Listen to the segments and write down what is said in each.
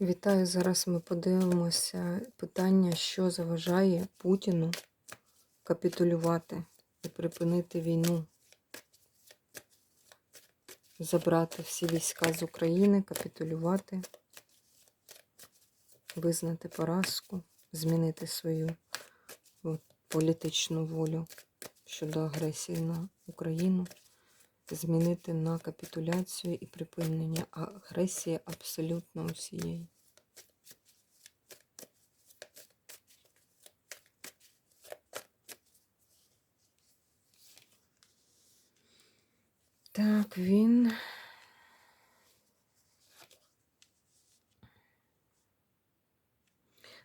Вітаю! Зараз ми подивимося питання, що заважає Путіну капітулювати і припинити війну, забрати всі війська з України, капітулювати, визнати поразку, змінити свою політичну волю щодо агресії на Україну, змінити на капітуляцію і припинення агресії абсолютно усієї. Так, він.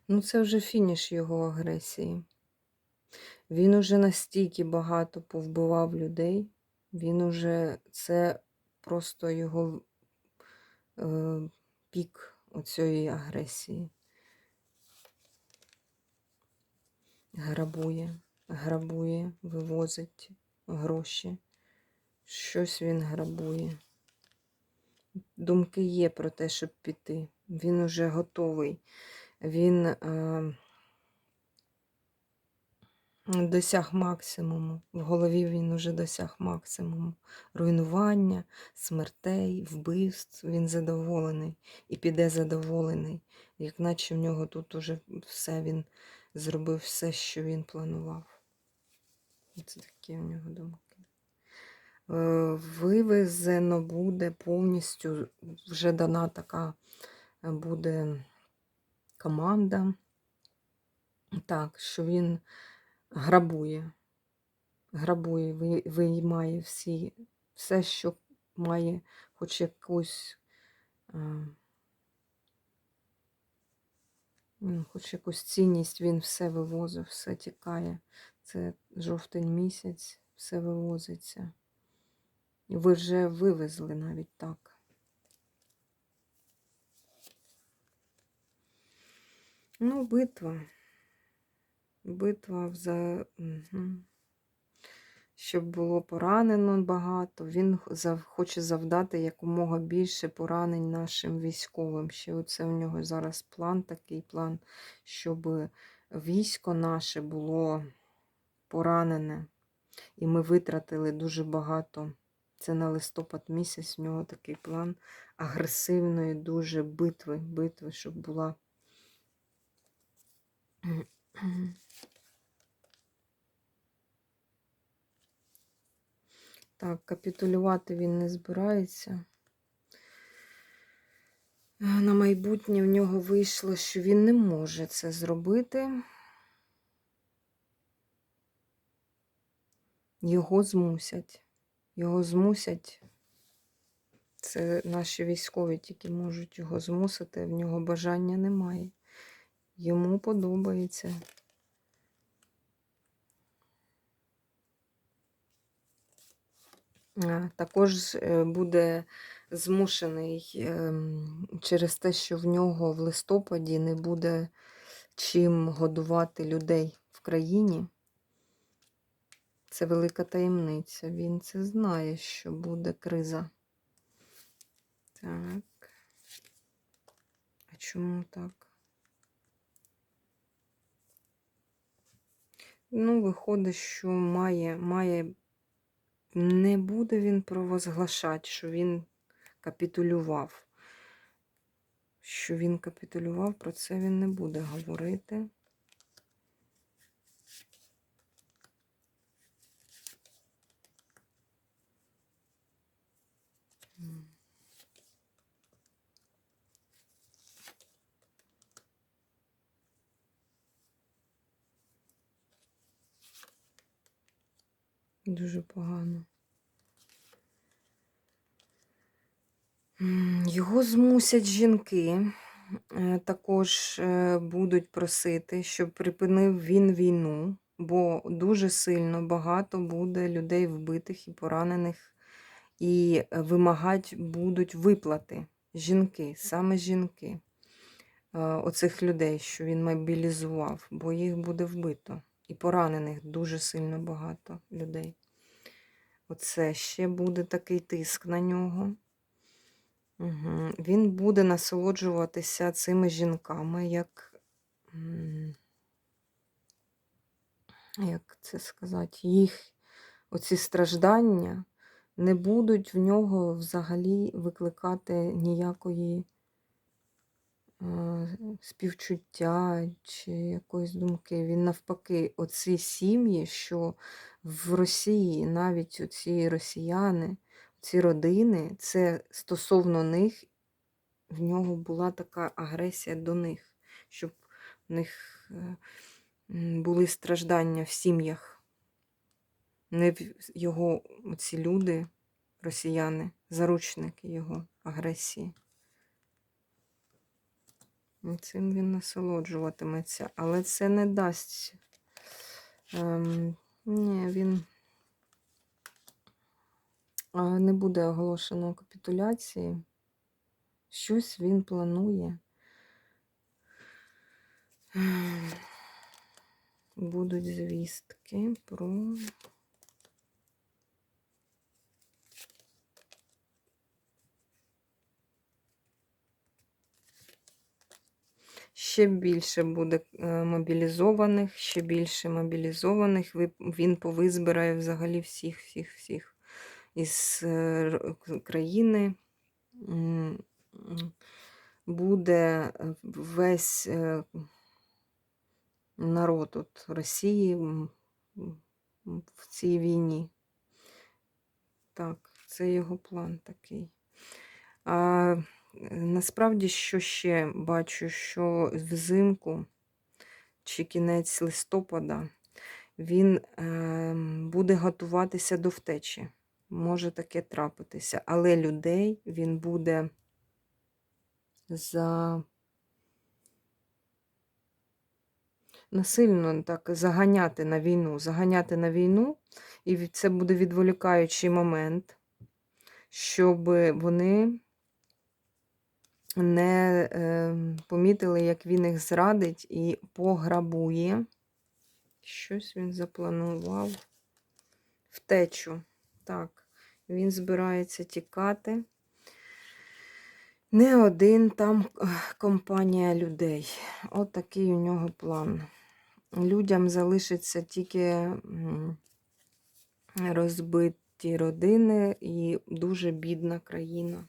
Ну, це вже фініш його агресії. Він уже настільки багато повбивав людей. Він уже це просто його е, пік оцієї агресії. Грабує, грабує, вивозить гроші. Щось він грабує. Думки є про те, щоб піти. Він уже готовий. Він е, досяг максимуму. В голові він уже досяг максимуму. Руйнування, смертей, вбивств. Він задоволений і піде задоволений. Як наче в нього тут уже все він зробив все, що він планував. Це такі в нього думки. Е, Вивезено буде повністю, вже дана така е, буде команда. Так, що він грабує, грабує, виймає всі, все, що має хоч якусь, е, ну, хоч якусь цінність, він все вивозив, все тікає. Це жовтень місяць, все вивозиться. Ви вже вивезли навіть так. Ну, битва. Битва за. Щоб було поранено багато. Він хоче завдати якомога більше поранень нашим військовим. Ще оце у нього зараз план, такий план, щоб військо наше було поранене. І ми витратили дуже багато. Це на листопад місяць. У нього такий план агресивної, дуже битви, битви, щоб була. Так, капітулювати він не збирається. Е, На майбутнє в нього вийшло, що він не може це зробити. Його змусять. Його змусять. Це наші військові тільки можуть його змусити, в нього бажання немає. Йому подобається. Також е, буде змушений ем, через те, що в нього в листопаді не буде чим годувати людей в країні. Це велика таємниця. Він це знає, що буде криза. Так. А чому так? Ну, виходить, що має, має, не буде він провозглашати, що він капітулював. Що він капітулював, про це він не буде говорити. Дуже погано. Його змусять жінки. е, Також е, будуть просити, щоб припинив він війну, бо дуже сильно багато буде людей вбитих і поранених, і е, вимагати будуть виплати жінки, саме жінки, оцих людей, що він мобілізував, бо їх буде вбито. І поранених дуже сильно багато людей. Оце ще буде такий тиск на нього. Угу. Він буде насолоджуватися цими жінками, як. Як це сказати, їх оці страждання не будуть в нього взагалі викликати ніякої співчуття чи якоїсь думки. Він навпаки, оці сім'ї, що в Росії навіть оці росіяни, ці родини, це стосовно них, в нього була така агресія до них, щоб в них е, були страждання в сім'ях. Не його ці люди, росіяни, заручники його агресії. І Цим він насолоджуватиметься, але це не дасть. Ем, ні, він не буде оголошено капітуляції. Щось він планує. Ем, Будуть звістки про. Ще більше буде е, мобілізованих, ще більше мобілізованих. Він повизбирає взагалі всіх, всіх, всіх із е, країни. Буде е, весь народ от Росії в цій війні. Так, це його план такий. Насправді, що ще бачу, що взимку чи кінець листопада він е, буде готуватися до втечі. Може таке трапитися. Але людей він буде за насильно так заганяти на війну, заганяти на війну, і це буде відволікаючий момент, щоб вони не е, помітили, як він їх зрадить і пограбує. Щось він запланував. Втечу. Так, він збирається тікати. Не один там е, компанія людей. От такий у нього план. Людям залишиться тільки розбиті родини і дуже бідна країна.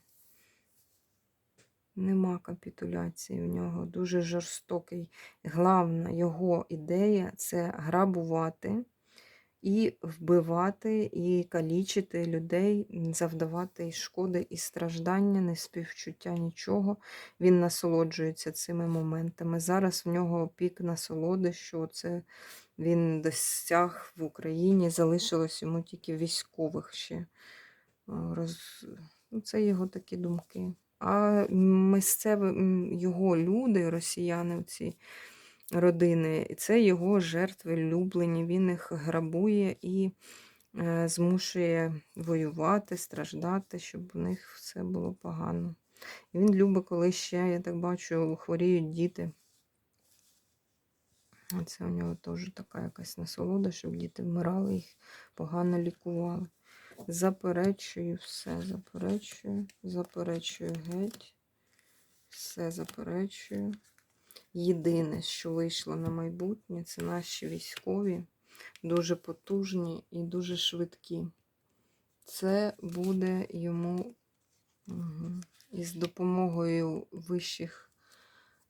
Нема капітуляції в нього, дуже жорстокий. Главна його ідея це грабувати і вбивати, і калічити людей, завдавати шкоди, і страждання, не співчуття, нічого. Він насолоджується цими моментами. Зараз в нього пік насолоди, що це він досяг в Україні, залишилось йому тільки військових ще. Роз... ну, Це його такі думки. А місцеві його люди, росіяни, ці родини, це його жертви улюблені. Він їх грабує і е, змушує воювати, страждати, щоб у них все було погано. І він любить, коли ще, я так бачу, хворіють діти. Це у нього теж така якась насолода, щоб діти вмирали, їх погано лікували. Заперечую все, заперечую, заперечую геть. Все заперечую. Єдине, що вийшло на майбутнє, це наші військові, дуже потужні і дуже швидкі. Це буде йому угу, із допомогою вищих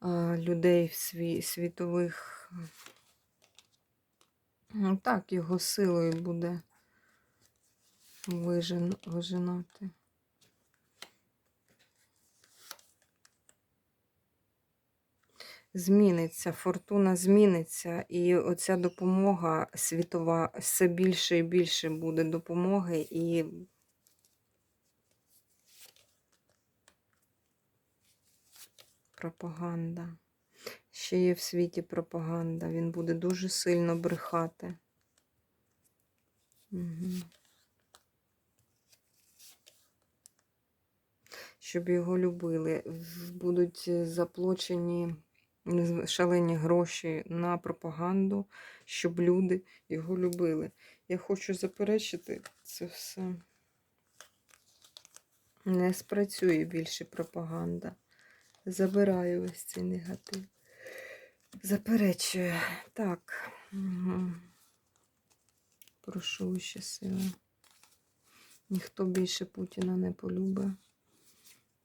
а, людей сві, світових. Ну, Так, його силою буде вижен, вижинати. Зміниться, фортуна зміниться, і оця допомога світова все більше і більше буде допомоги, і пропаганда. Ще є в світі пропаганда. Він буде дуже сильно брехати. Угу. Щоб його любили. Будуть заплачені шалені гроші на пропаганду, щоб люди його любили. Я хочу заперечити це все. Не спрацює більше пропаганда. Забираю ось цей негатив. Заперечую. Так. Угу. Прошу ще сили. Ніхто більше Путіна не полюбить.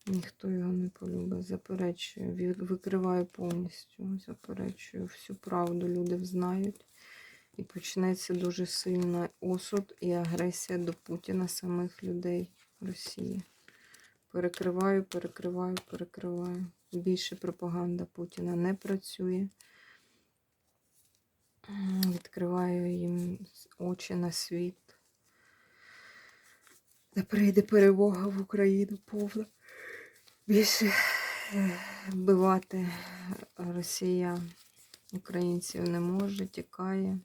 Ніхто його не полюбить. Заперечую. Викриваю повністю. Заперечую. Всю правду люди взнають. І почнеться дуже сильний осуд і агресія до Путіна самих людей Росії. Перекриваю, перекриваю, перекриваю. Більше пропаганда Путіна не працює. Відкриваю їм очі на світ. Та прийде перемога в Україну повна. Більше е, вбивати Росія українців не може, тікає.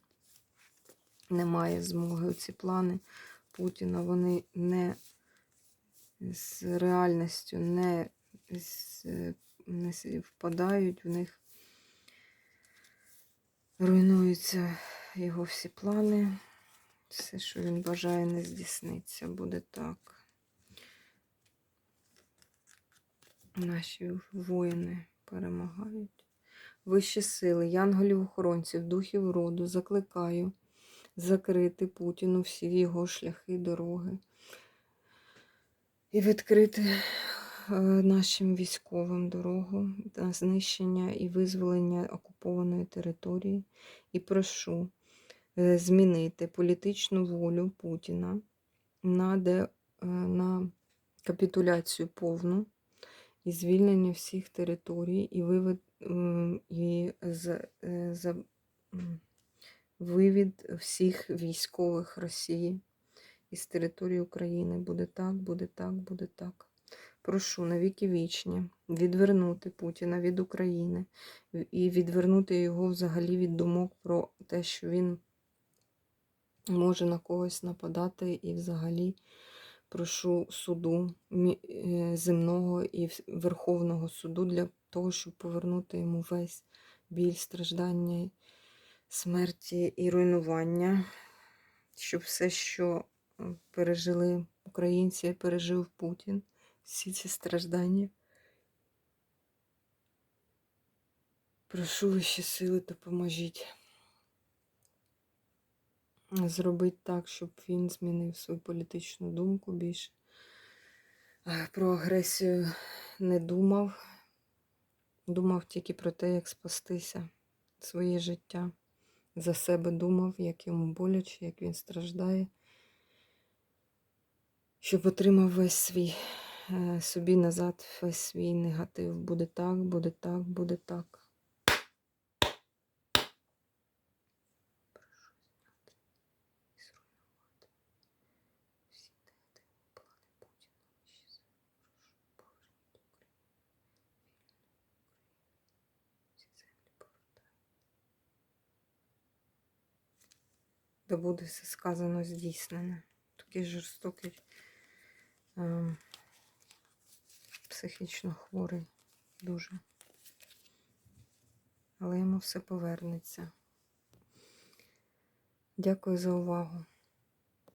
Немає змоги. Ці плани Путіна вони не з реальністю не, з, не впадають, в них руйнуються його всі плани. Все, що він бажає, не здійсниться. Буде так. Наші воїни перемагають. Вищі сили, янголів-охоронців, духів роду, закликаю закрити Путіну всі його шляхи, дороги і відкрити е, нашим військовим дорогу на знищення і визволення окупованої території. І прошу е, змінити політичну волю Путіна на, де, е, на капітуляцію повну і звільнення всіх територій, і вивід і е, за, вивід всіх військових Росії із території України. Буде так, буде так, буде так. Прошу на віки вічні відвернути Путіна від України і відвернути його взагалі від думок про те, що він може на когось нападати, і взагалі прошу суду е, земного і Верховного суду для того, щоб повернути йому весь біль, страждання, смерті і руйнування, щоб все, що е, пережили українці, пережив Путін, всі ці страждання. Прошу вищі сили, допоможіть зробити так, щоб він змінив свою політичну думку більше. Про агресію не думав. Думав тільки про те, як спастися своє життя. За себе думав, як йому боляче, як він страждає. Щоб отримав весь свій е, собі назад, весь свій негатив. Буде так, буде так, буде так. Прошу зняти і зруйнувати всі негативні плани Путіна. Вищі сили, прошу, поверніть Україну. Вільну Україну. Всі землі повертай. Да буде все сказано здійснене. Такий жорстокий, е, психічно хворий, дуже. Але йому все повернеться. Дякую за увагу.